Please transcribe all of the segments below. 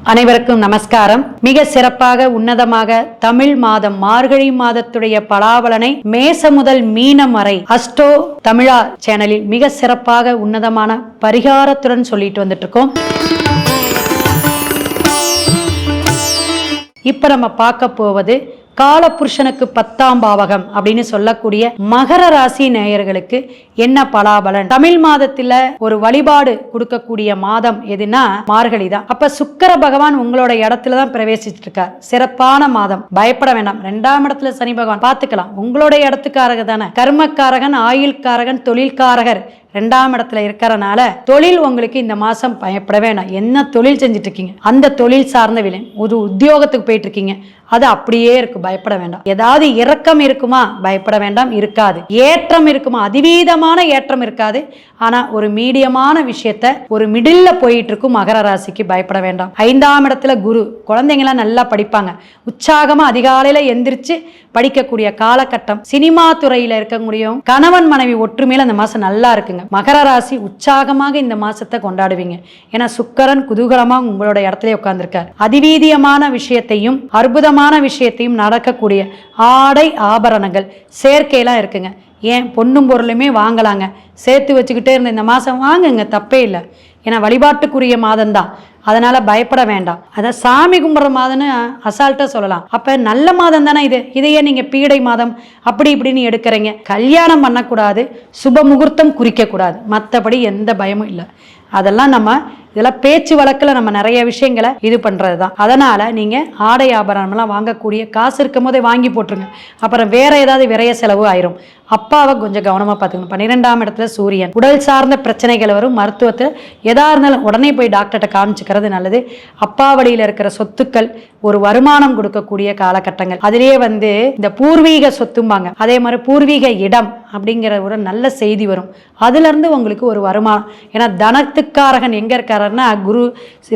அனைவருக்கும் நமஸ்காரம். மிக சிறப்பாக உன்னதமாக தமிழ் மாதம் மார்கழி மாதத்துடைய பலாபலனை மேச முதல் மீனம் வரை அஸ்டோ தமிழா சேனலில் மிக சிறப்பாக உன்னதமான பரிகாரத்துடன் சொல்லிட்டு வந்துட்டு இருக்கோம் இப்ப நம்ம பார்க்க போவது காலபுருஷனுக்கு பத்தாம் பாவகம் அப்படின்னு சொல்லக்கூடிய மகர ராசி நேயர்களுக்கு என்ன பலாபலன்? தமிழ் மாதத்துல ஒரு வழிபாடு கொடுக்கக்கூடிய மாதம் எதுனா மார்கழி தான். அப்ப சுக்கர பகவான் உங்களோட இடத்துல தான் பிரவேசிச்சிட்டு இருக்கார் சிறப்பான மாதம். பயப்பட வேண்டாம் ரெண்டாம் இடத்துல சனி பகவான். பார்த்துக்கலாம். உங்களோட இடத்துக்காரக தானே. கர்மக்காரகன் ஆயுள்காரகன் தொழில்காரகர். ரெண்டாம் இடத்துல இருக்கிறனால தொழில் உங்களுக்கு இந்த மாசம் பயப்பட வேண்டாம் என்ன தொழில் செஞ்சுட்டு இருக்கீங்க அந்த தொழில் சார்ந்த விலை ஒரு உத்தியோகத்துக்கு போயிட்டு இருக்கீங்க அது அப்படியே இருக்கு பயப்பட வேண்டாம். ஏதாவது இறக்கம் இருக்குமா? பயப்பட வேண்டாம் இருக்காது. ஏற்றம் இருக்குமா? அதிவீதமான ஏற்றம் இருக்காது. ஆனா ஒரு மீடியமான விஷயத்த ஒரு மிடில்ல போயிட்டு இருக்கும் மகர ராசிக்கு பயப்பட வேண்டாம். ஐந்தாம் இடத்துல குரு குழந்தைங்களாம் நல்லா படிப்பாங்க. உற்சாகமா அதிகாலையில எந்திரிச்சு படிக்கக்கூடிய காலகட்டம் சினிமா துறையில இருக்கக்கூடிய கணவன் மனைவி ஒற்றுமையில அந்த மாசம் நல்லா இருக்குங்க. மகர ராசி உற்சாகமாக இந்த மாசத்தை கொண்டாடுவீங்க. ஏன்னா சுக்கரன் குதூகலமாக உங்களோட இடத்துல உட்காந்துருக்கார் அதிவீதியமான விஷயத்தையும் அற்புதமான விஷயத்தையும் நடக்கக்கூடிய ஆடை ஆபரணங்கள் சேர்க்கையெல்லாம் இருக்குங்க. ஏன் பொண்ணும் பொருளுமே வாங்கலாங்க. சேர்த்து வச்சுக்கிட்டே இருந்த இந்த மாதம் வாங்குங்க தப்பே இல்லை. ஏன்னா வழிபாட்டுக்குரிய மாதம்தான். அதனால் பயப்பட வேண்டாம். அதை சாமி கும்பிட்ற மாதம்னு அசால்ட்டாக சொல்லலாம். அப்போ நல்ல மாதம் தானே இது? இதையே நீங்கள் பீடை மாதம் அப்படி இப்படின்னு எடுக்கிறீங்க. கல்யாணம் பண்ணக்கூடாது சுப முகூர்த்தம் குறிக்கக்கூடாது. மற்றபடி எந்த பயமும் இல்லை. அதெல்லாம் நம்ம இதெல்லாம் பேச்சு வழக்கில் நம்ம நிறைய விஷயங்களை இது பண்ணுறது தான் அதனால் நீங்கள் ஆடை ஆபரணம்லாம் வாங்கக்கூடிய காசு இருக்கும் போதே வாங்கி போட்டுருங்க. அப்புறம் வேற ஏதாவது விரைய செலவு ஆயிரும். அப்பாவை கொஞ்சம் கவனமாக பார்த்துக்கணும். பன்னிரெண்டாம் இடத்துல சூரியன். உடல் சார்ந்த பிரச்சனைகள் வரும். மருத்துவத்தில் எதா இருந்தாலும் உடனே போய் டாக்டர்கிட்ட காமிச்சுக்கிறது நல்லது. அப்பா வழியில் இருக்கிற சொத்துக்கள் ஒரு வருமானம் கொடுக்கக்கூடிய காலகட்டங்கள். அதிலேயே வந்து இந்த பூர்வீக சொத்தும்பாங்க. அதே மாதிரி பூர்வீக இடம் அப்படிங்கிற ஒரு நல்ல செய்தி வரும். அதுலேருந்து உங்களுக்கு ஒரு வருமானம். ஏன்னா தனத்துக்காரகன் எங்கே இருக்காருன்னா குரு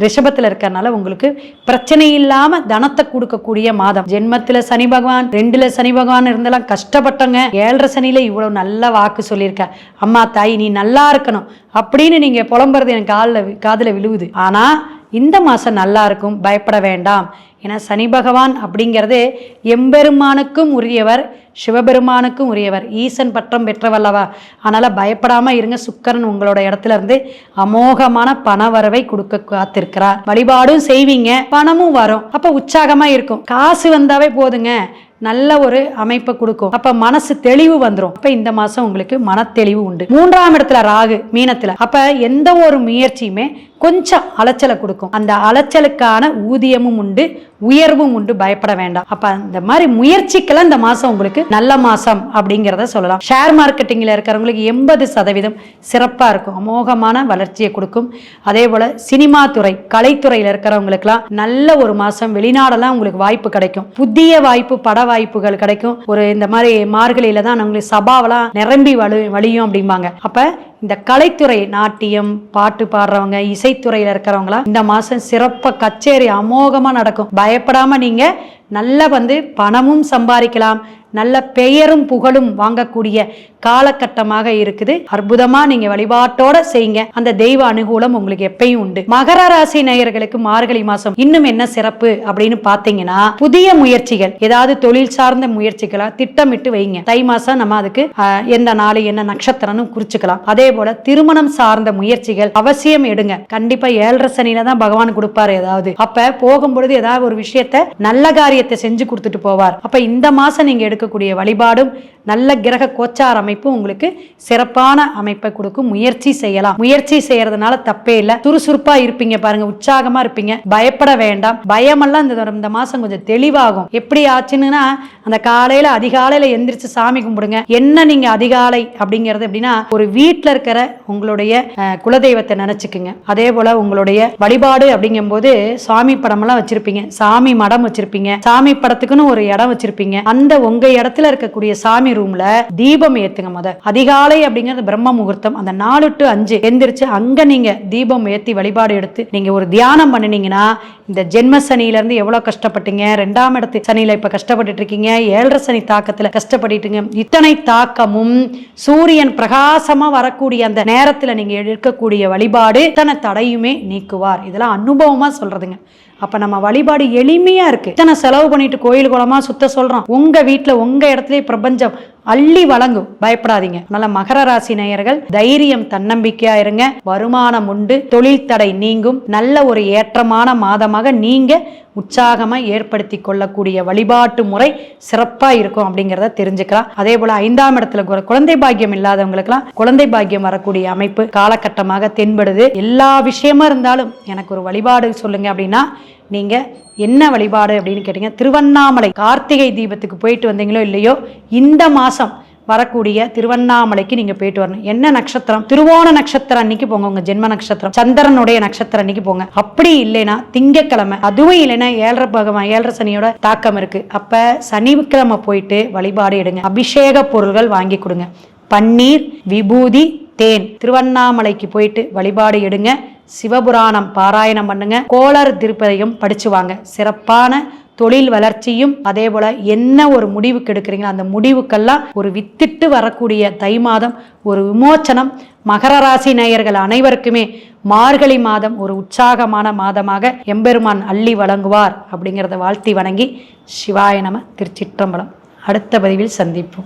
ரிஷபத்தில் இருக்கிறனால உங்களுக்கு பிரச்சனை இல்லாமல் தனத்தை கொடுக்கக்கூடிய மாதம். ஜென்மத்தில் சனி பகவான் ரெண்டில் சனி பகவான் இருந்தெல்லாம் கஷ்டப்பட்டவங்க. ஏழரை சனியில இவ்வளவு நல்ல வாக்கு சொல்லியிருக்க. அம்மா தாய் நீ நல்லா இருக்கணும். அப்படின்னு நீங்கள் புலம்புறது எனக்கு காலில் காதில் விழுவுது. ஆனால் இந்த மாதம் நல்லா இருக்கும் பயப்பட வேண்டாம். ஏன்னா சனி பகவான் அப்படிங்கிறது எம்பெருமானுக்கும் உரியவர் சிவபெருமானுக்கும் உரியவர். ஈசன் பட்டம் பெற்றவல்லவா? அதனால் பயப்படாமல் இருங்க சுக்கரன் உங்களோட இடத்துல இருந்து அமோகமான பண வரவை கொடுக்க காத்திருக்கிறார். வழிபாடும் செய்வீங்க பணமும் வரும். அப்போ உற்சாகமாக இருக்கும். காசு வந்தாவே போதுங்க. நல்ல ஒரு அமைப்பை கொடுக்கும். அப்ப மனசு தெளிவு வந்துடும் அப்ப இந்த மாசம் உங்களுக்கு மனத்தெளிவு உண்டு. மூன்றாம் இடத்துல ராகு மீனத்துல. அப்ப எந்த ஒரு முயற்சியுமே கொஞ்சம் அலைச்சலை கொடுக்கும். அந்த அலைச்சலுக்கான ஊதியமும் உண்டு உயர்வும் உண்டு பயப்பட வேண்டாம். அப்ப அந்த மாதிரி முயற்சிக்கெல்லாம் இந்த மாசம் உங்களுக்கு நல்ல மாசம் அப்படிங்கிறத சொல்லலாம். ஷேர் மார்க்கெட்டிங்ல இருக்கிறவங்களுக்கு எண்பது சதவீதம் சிறப்பா இருக்கும். அமோகமான வளர்ச்சியை கொடுக்கும். அதே போல சினிமா துறை கலைத்துறையில இருக்கிறவங்களுக்குலாம் நல்ல ஒரு மாசம். வெளிநாடெல்லாம் உங்களுக்கு வாய்ப்பு கிடைக்கும். புதிய வாய்ப்பு பட வாய்ப்புகள் கிடைக்கும். ஒரு இந்த மாதிரி மார்கழியில தான் நம்மளுக்கு சபாவெல்லாம் நிரம்பி வலு வழியும் அப்படிம்பாங்க. அப்ப இந்த கலைத்துறை நாட்டியம் பாட்டு பாடுறவங்க இசைத்துறையில இருக்கிறவங்களாம் இந்த மாசம் சிறப்பா கச்சேரி அமோகமா நடக்கும். பயப்படாம நீங்க நல்ல வந்து பணமும் சம்பாதிக்கலாம். நல்ல பெயரும் புகழும் வாங்கக்கூடிய காலகட்டமாக இருக்குது. அற்புதமா நீங்க வழிபாட்டோட செய்யுங்க. அந்த தெய்வ அனுகூலம் உங்களுக்கு எப்பயும் உண்டு. மகர ராசி நேயர்களுக்கு மார்கழி மாசம் இன்னும் என்ன சிறப்பு அப்படின்னு பாத்தீங்கன்னா புதிய முயற்சிகள் ஏதாவது தொழில் சார்ந்த முயற்சிகளா திட்டமிட்டு வைங்க. தை மாசம் நம்ம அதுக்கு எந்த நாள் என்ன நட்சத்திரம்னு குறிச்சுக்கலாம். அதே போல திருமணம் சார்ந்த முயற்சிகள் அவசியம் எடுங்க. கண்டிப்பா ஏழரை சனியில தான் பகவான் கொடுப்பாரு ஏதாவது. அப்ப போகும்பொழுது ஏதாவது ஒரு விஷயத்த நல்ல காரியத்தை செஞ்சு கொடுத்துட்டு போவார். அப்ப இந்த மாசம் நீங்க எடுக்கக்கூடிய வழிபாடும் நல்ல கிரக கோச்சார் அமைப்பு உங்களுக்கு சிறப்பான அமைப்பை கொடுக்கும். முயற்சி செய்யலாம். முயற்சி செய்யறதுனால தப்பே இல்லை. சுறுசுறுப்பா இருப்பீங்க பாருங்க. உற்சாகமா இருப்பீங்க. பயப்பட வேண்டாம். பயமெல்லாம் இந்த இந்த மாசம் கொஞ்சம் தெளிவாகும். எப்படி ஆச்சுன்னா அந்த காலையில அதிகாலையில எந்திரிச்சு சாமி கும்பிடுங்க. என்ன நீங்க அதிகாலை அப்படிங்கிறது எப்படின்னா ஒரு வீட்டில் இருக்கிற உங்களுடைய குலதெய்வத்தை நினைச்சுக்குங்க. அதே போல உங்களுடைய வழிபாடு அப்படிங்கும்போது சாமி படமெல்லாம் வச்சிருப்பீங்க. சாமி மடம் வச்சிருப்பீங்க. சாமி படத்துக்குன்னு ஒரு இடம் வச்சிருப்பீங்க. அந்த உங்க இடத்துல இருக்கக்கூடிய சாமி ரூம்ல தீபம் ஏத்துங்க முத. அதிகாலை அப்படிங்கிறது பிரம்ம முகூர்த்தம். அந்த நாலு டு அஞ்சு எந்திரிச்சு அங்க நீங்க தீபம் ஏத்தி வழிபாடு எடுத்து நீங்க ஒரு தியானம் பண்ணினீங்கன்னா இந்த ஜென்ம சனியில இருந்து எவ்வளவு கஷ்டப்பட்டீங்க? ரெண்டாம் இடத்து சனியில இப்ப கஷ்டப்பட்டுட்டு இருக்கீங்க. ஏழரை சனி தாக்கத்துல கஷ்டப்பட்டுட்டீங்க. இத்தனை தாக்கமும் சூரியன் பிரகாசமா வரக்கூடிய அந்த நேரத்துல நீங்க எடுக்கக்கூடிய வழிபாடு இத்தனை தடையுமே நீக்குவார். இதெல்லாம் அனுபவமா சொல்றதுங்க. அப்ப நம்ம வழிபாடு எளிமையா இருக்கு. இத்தனை செலவு பண்ணிட்டு கோயில் குளமா சுத்த சொல்றோம் உங்க வீட்டுல உங்க இடத்துல பிரபஞ்சம் அள்ளி வழங்கும். பயப்படாதீங்க. அதனால மகர ராசி நேயர்கள் தைரியம் தன்னம்பிக்கையா இருங்க. வருமானம் உண்டு. தொழில் தடை நீங்கும். நல்ல ஒரு ஏற்றமான மாதமாக நீங்க உற்சாகமா ஏற்படுத்தி கொள்ளக்கூடிய வழிபாட்டு முறை சிறப்பா இருக்கும் அப்படிங்கிறத தெரிஞ்சுக்கலாம். அதே போல ஐந்தாம் இடத்துல குழந்தை பாக்கியம் இல்லாதவங்களுக்குலாம் குழந்தை பாக்கியம் வரக்கூடிய அமைப்பு காலகட்டமாக தென்படுது. எல்லா விஷயமா இருந்தாலும் எனக்கு ஒரு வழிபாடு சொல்லுங்க அப்படின்னா நீங்க என்ன வழிபாடு அப்படின்னு கேட்டீங்க? திருவண்ணாமலை கார்த்திகை தீபத்துக்கு போயிட்டு வந்தீங்களோ இல்லையோ இந்த மாதம் வரக்கூடிய திருவண்ணாமலைக்கு நீங்கள் போயிட்டு வரணும். என்ன நட்சத்திரம்? திருவோண நட்சத்திரம் அன்னைக்கு போங்க உங்கள் ஜென்ம நட்சத்திரம். சந்திரனுடைய நட்சத்திரம் அன்னைக்கு போங்க. அப்படி இல்லைன்னா திங்கக்கிழமை அதுவும் இல்லைன்னா ஏழரை பகவான் ஏழரை சனியோட தாக்கம் இருக்கு. அப்போ சனிக்கிழமை போயிட்டு வழிபாடு எடுங்க. அபிஷேக பொருள்கள் வாங்கி கொடுங்க. பன்னீர் விபூதி தேன். திருவண்ணாமலைக்கு போயிட்டு வழிபாடு எடுங்க. சிவபுராணம் பாராயணம் பண்ணுங்க. கோளர் திருப்பதியும் படிச்சு வாங்க. சிறப்பான தொழில் வளர்ச்சியும் அதே போல என்ன ஒரு முடிவுக்கு எடுக்கிறீங்களோ அந்த முடிவுக்கெல்லாம் ஒரு வித்திட்டு வரக்கூடிய தை மாதம் ஒரு விமோச்சனம். மகர ராசி நேயர்கள் அனைவருக்குமே மார்கழி மாதம் ஒரு உற்சாகமான மாதமாக எம்பெருமான் அள்ளி வழங்குவார் அப்படிங்கிறத வாழ்த்தி வணங்கி சிவாய நம திருச்சிற்றம்பலம். அடுத்த பதிவில் சந்திப்போம்.